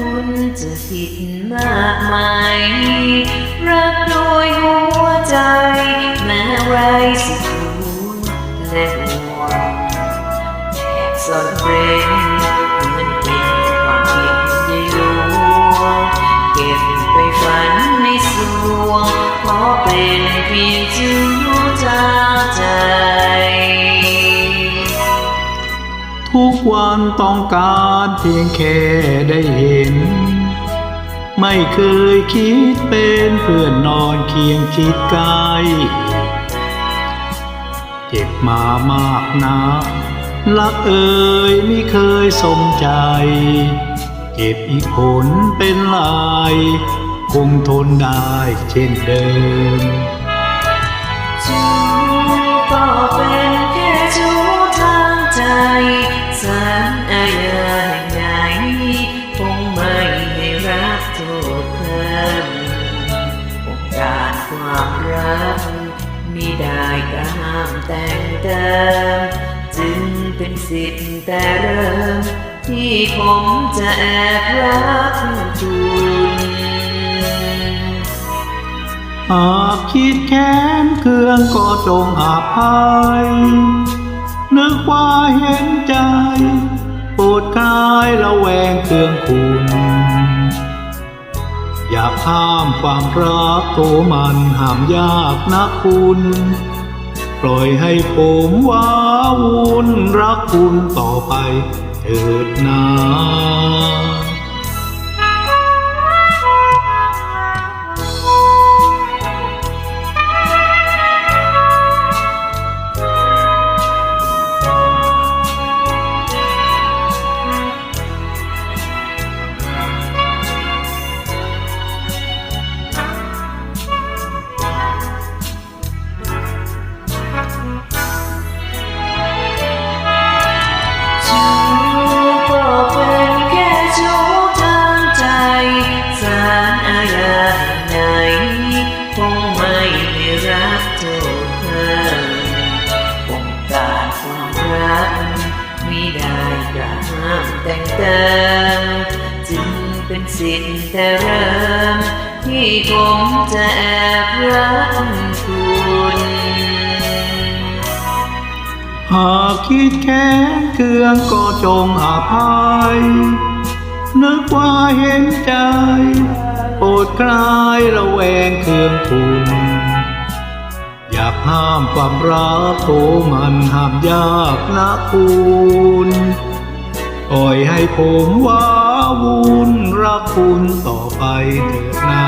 คุณจะผิดมากไหมรักโดยหัวใจ แม้ไรสิคุณและห่วงแอบซ่อนเร้นมันเป็นความเพียงใยหลวงเก็บไปฝันในสวงขอเป็นเพียงจึง ทุกวันต้องการเพียงแค่ได้เห็น ไม่เคยคิดเป็นเพื่อนนอนเคียงชิดกายเจ็บมามากนะรักเอ่ยไม่เคยสมใจเจ็บอีกผลเป็นลาย คงทนได้เช่นเดิม ความรักมิได้กระห้ามแต่งเติมจึงเป็นสิทธิ์แต่เริ่ม ที่ผมจะแอบรักคุณหากคิดแค้นเครื่องก็จงอภัยนึกว่าเห็นใจ โปรดกายละแวงเครื่องคุณ อยากข้ามความรักโตมันห้ามยากนักคุณ ปล่อยให้ผมว้าวุ่นรักคุณต่อไปเถิดนาาราญาไหนคงไม่ให้รักเพิ่มองค์การความรักไมิได้กระห้ามแต่งเติมจึงเป็นสิทธิ์แต่เริ่มที่ผมจะแอบรักคุณหากคิดแค้นเคืองก็จงอภัยนึกว่าเห็นใจ โปรดคลายระแวงเคืองคุณ อยากห้ามความรักโทมันห้ามยากนะคุณปล่อยให้ผมว้าวุ่นรักคุณต่อไปเถิดนะ